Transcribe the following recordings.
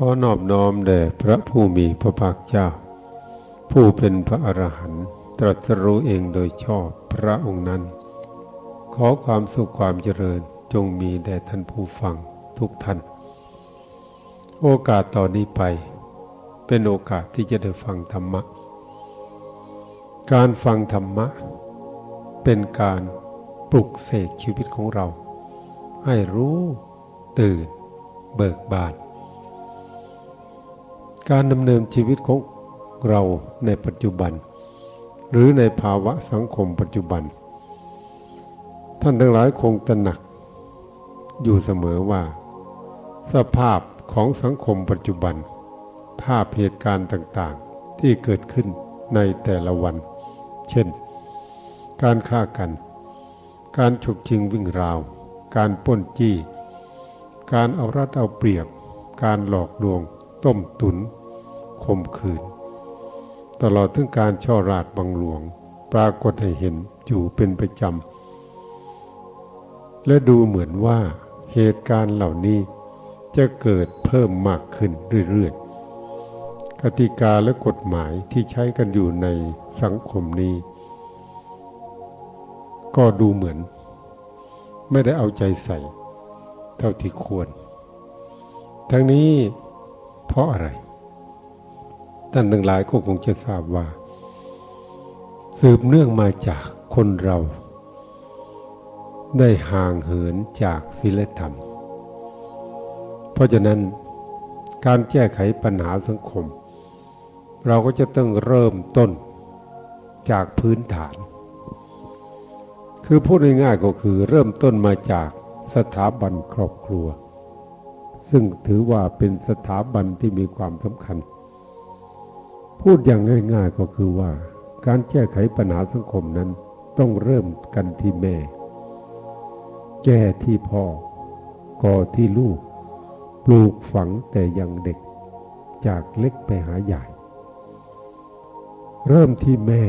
ขอนอบน้อมแด่พระผู้มีพระภาคเจ้า ผู้เป็นพระอรหันต์ตรัสรู้เองโดยชอบพระองค์นั้น ขอความสุขความเจริญจงมีแด่ท่านผู้ฟังทุกท่าน โอกาสต่อนนี้ไป เป็นโอกาสที่จะได้ฟังธรรมะ การฟังธรรมะ เป็นการปลุกเสกชีวิตของเรา ให้รู้ ตื่น เบิกบาน การดำเนินชีวิตของเราในปัจจุบัน หรือในภาวะสังคมปัจจุบัน ท่านทั้งหลายคงตระหนัก อยู่เสมอว่า สภาพของสังคมปัจจุบัน ภาพเหตุการณ์ต่างๆที่เกิดขึ้นในแต่ละวัน เช่น การฆ่ากัน การฉกชิงวิ่งราว การป้นจี้ การเอารัดเอาเปรียบ การหลอกลวง ต้มตุน ข่มขืน ตลอดถึงการช่อราดบังหลวง ปรากฏให้เห็นอยู่เป็นประจำ และดูเหมือนว่าเหตุการณ์เหล่านี้จะเกิดเพิ่มมากขึ้นเรื่อยๆ กติกาและกฎหมายที่ใช้กันอยู่ในสังคมนี้ ก็ดูเหมือน ไม่ได้เอาใจใส่ เท่าที่ควร ทั้งนี้เพราะอะไร ท่านทั้งหลายก็คงจะทราบว่า สืบเนื่องมาจากคนเรา ได้ห่างเหินจากศีลธรรม เพราะฉะนั้นการแก้ไขปัญหาสังคม เราก็จะต้องเริ่มต้นจากพื้นฐาน คือพูดง่ายๆก็คือเริ่มต้นมาจากสถาบันครอบครัว ซึ่งถือว่าเป็นสถาบันที่มีความสำคัญ พูดอย่างง่ายๆก็คือว่า การแก้ไขปัญหาสังคมนั้นต้องเริ่มกันที่แม่ แก้ที่พ่อ ก่อที่ลูก ปลูกฝังแต่ยังเด็ก จากเล็กไปหาใหญ่ เริ่มที่แม่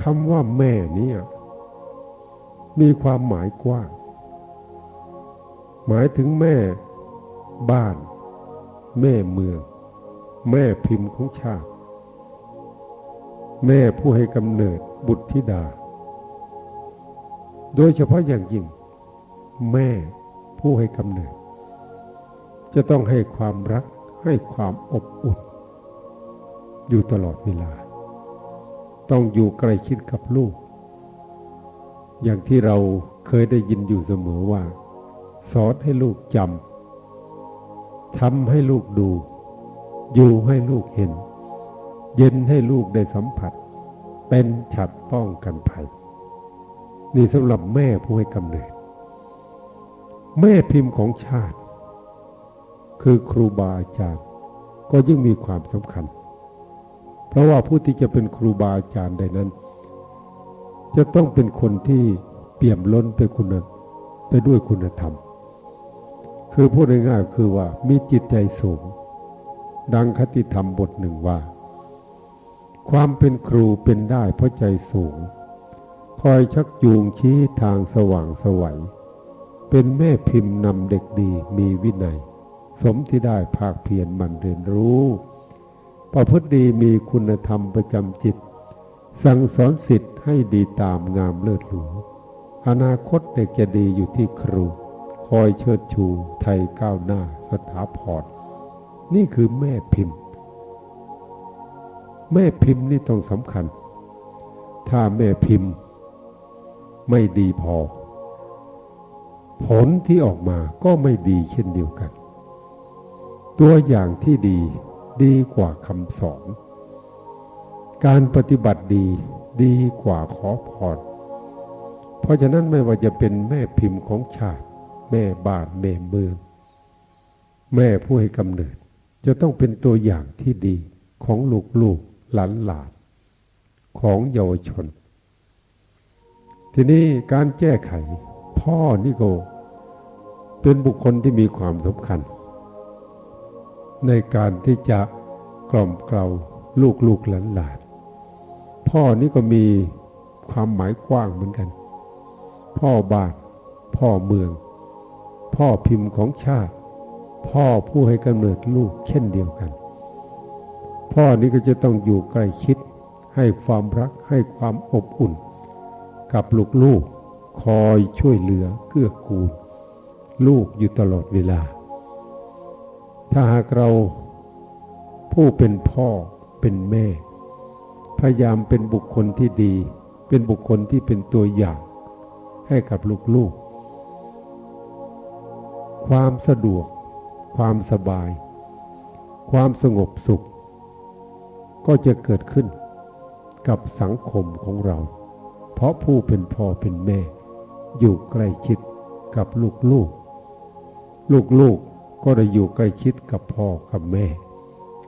คำว่าแม่เนี่ยมีความหมายกว้าง หมายถึงแม่ บ้าน แม่เมือง แม่พิมพ์ของชาติ แม่ผู้ให้กำเนิดบุตรธิดา โดยเฉพาะอย่างยิ่ง แม่ผู้ให้กำเนิด จะต้องให้ความรักให้ความอบอุ่น อยู่ตลอดเวลา ต้องอยู่ใกล้ชิดกับลูก อย่างที่เราเคยได้ยินอยู่เสมอว่า สอนให้ลูกจำทำให้ลูกดู อยู่ให้ลูกเห็น เย็นให้ลูกได้สัมผัส เป็นฉัดป้องกันภัย นี่สำหรับแม่ผู้ให้กำเนิด แม่พิมพ์ของชาติ คือครูบาอาจารย์ ก็ยิ่งมีความสำคัญ เพราะว่าผู้ที่จะเป็นครูบาอาจารย์ใดนั้น จะต้องเป็นคนที่เปี่ยมล้นไปคุณไปด้วยคุณธรรม คือพูดง่ายๆคือว่ามีจิตใจสูง ดังคติธรรมบทหนึ่งว่า ความเป็นครูเป็นได้เพราะใจสูง คอยชักจูงชี้ทางสว่างสวัย เป็นแม่พิมพ์นำเด็กดีมีวินัย สมที่ได้ภาคเพียรมันเรียนรู้ประพฤติดีมีคุณธรรมประจำจิต สั่งสอนสิทธิ์ให้ดีตามงามเลิศหรูอนาคตเด็กจะดีอยู่ที่ครู คอยเชิดชูไทยก้าวหน้าสถาพร นี่คือแม่พิมพ์ แม่พิมพ์นี่ต้องสำคัญ ถ้าแม่พิมพ์ไม่ดีพอ ผลที่ออกมาก็ไม่ดีเช่นเดียวกัน ตัวอย่างที่ดีดีกว่าคำสอน การปฏิบัติดีดีกว่าขอพรเพราะฉะนั้นไม่ว่าจะเป็นแม่พิมพ์ของชาติ แม่บ้านแม่เมือง แม่ผู้ให้กำเนิด จะต้องเป็นตัวอย่างที่ดีของลูกๆหลานหลานของเยาวชน ทีนี้การแก้ไข พ่อนี่ก็เป็นบุคคลที่มีความสำคัญ ในการที่จะกล่อมเกลาลูกลูกหลานหลานพ่อนี่ก็มีความหมายกว้างเหมือนกัน พ่อบ้าน พ่อเมือง พ่อพิมพ์ของชาติ พ่อผู้ให้กำเนิดลูกเช่นเดียวกัน พ่อนี้ก็จะต้องอยู่ใกล้ชิด ให้ความรักให้ความอบอุ่น กับลูกๆคอยช่วยเหลือเกื้อกูล ลูกอยู่ตลอดเวลา ถ้าหากเราผู้เป็นพ่อเป็นแม่ พยายามเป็นบุคคลที่ดี เป็นบุคคลที่เป็นตัวอย่าง ให้กับลูกๆ ความสะดวก ความสบาย ความสงบสุข ก็จะเกิดขึ้นกับสังคมของเรา เพราะผู้เป็นพ่อเป็นแม่ อยู่ใกล้ชิดกับลูกๆลูกๆก็ได้อยู่ใกล้ชิดกับพ่อกับแม่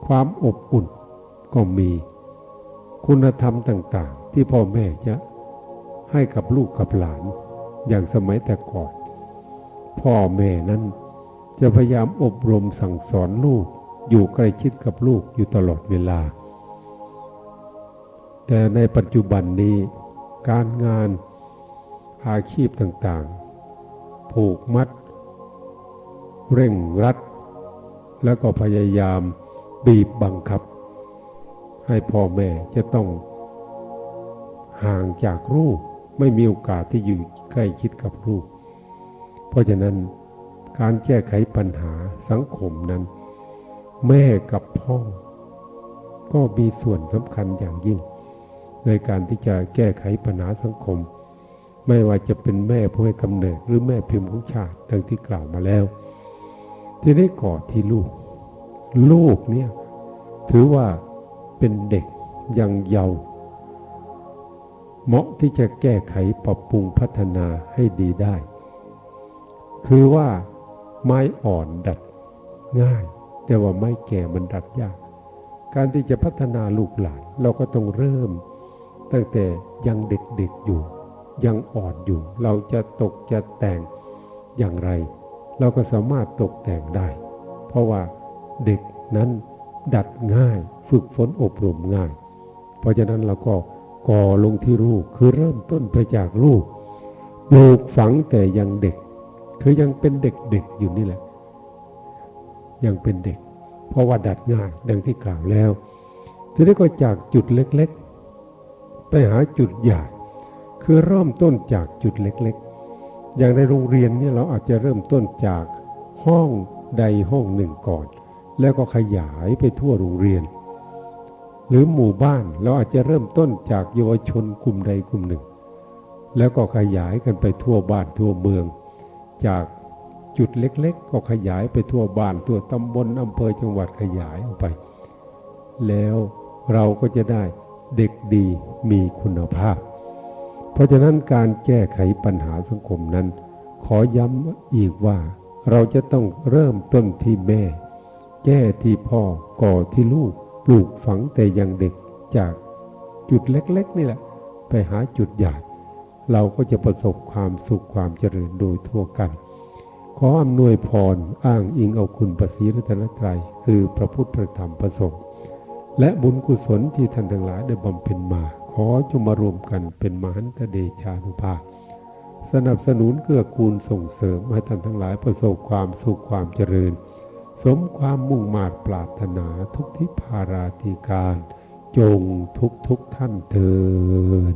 ความอบอุ่นก็มีคุณธรรมต่าง ๆ ที่พ่อแม่จะให้กับลูกกับหลาน อย่างสมัยแต่ก่อน พ่อแม่นั้น จะพยายามอบรมสั่งสอนลูก อยู่ใกล้ชิดกับลูกอยู่ตลอดเวลา แต่ในปัจจุบันนี้ การงานอาชีพต่างๆ ผูกมัด เร่งรัด แล้วก็พยายามบีบบังคับ ให้พ่อแม่จะต้องห่างจากลูกไม่มีโอกาสที่อยู่ใกล้ชิดกับลูก เพราะฉะนั้น การแก้ไขปัญหาสังคมนั้น แม่กับพ่อ ก็มีส่วนสำคัญอย่างยิ่ง ในการที่จะแก้ไขปัญหาสังคม ไม่ว่าจะเป็นแม่ผู้ให้กำเนิดหรือแม่พิมพ์ของชาติดังที่กล่าวมาแล้ว ทีนี้ก่อที่ลูก ลูกเนี่ยถือว่าเป็นเด็กยังเยาว์เหมาะที่จะแก้ไขปรับปรุงพัฒนาให้ดีได้ คือว่า ไม้อ่อนดัดง่าย แต่ว่าไม้แก่มันดัดยาก การที่จะพัฒนาลูกหลานเราก็ต้องเริ่ม ตั้งแต่ยังเด็กๆอยู่ ยังอ่อนอยู่ เราจะตกจะแต่งอย่างไร เราก็สามารถตกแต่งได้ เพราะว่าเด็กนั้นดัดง่าย ฝึกฝนอบรมง่าย เพราะฉะนั้นเราก็ก่อลงที่ลูกคือเริ่มต้นไปจากลูกปลูกฝังแต่ยังเด็ก คือยังเป็นเด็กๆอยู่นี่แหละ ยังเป็นเด็ก เพราะว่าดัดง่ายดังที่กล่าวแล้วทีนี้ก็จากจุดเล็กๆ ไปหาจุดใหญ่ คือเริ่มต้นจากจุดเล็กๆ อย่างในโรงเรียนเนี่ยเราอาจจะเริ่มต้นจากห้องใดห้องหนึ่งก่อน แล้วก็ขยายไปทั่วโรงเรียน หรือหมู่บ้านเราอาจจะเริ่มต้นจากเยาวชนกลุ่มใดกลุ่มหนึ่ง แล้วก็ขยายกันไปทั่วบ้านทั่วเมือง จากจุดเล็ก ๆ ก็ขยายไปทั่วบ้านทั่วตำบลอำเภอจังหวัดขยายออกไป แล้วเราก็จะได้เด็กดีมีคุณภาพ เพราะฉะนั้นการแก้ไขปัญหาสังคมนั้น ขอย้ำอีกว่า เราจะต้องเริ่มต้นที่แม่ แก้ที่พ่อก่อที่ลูกปลูกฝังแต่ยังเด็กจากจุดเล็ก ๆ นี่แหละ ไปหาจุดใหญ่ เราก็จะประสบความสุขความเจริญโดยทั่วกัน ขออำนวยพรอ้างอิงเอาคุณประสีรัตนตรัยคือพระพุทธพระธรรมพระสงฆ์และบุญกุศลที่ท่านทั้งหลายได้บำเพ็ญมา ขอจงมารวมกันเป็นมหันตเดชานุภาพสนับสนุนเกื้อกูลส่งเสริมให้ท่านทั้งหลายประสบความสุขความเจริญ สมความมุ่งมา่ปรารถนาทุกทิพาราธิการ จงทุกทุกท่านเทิน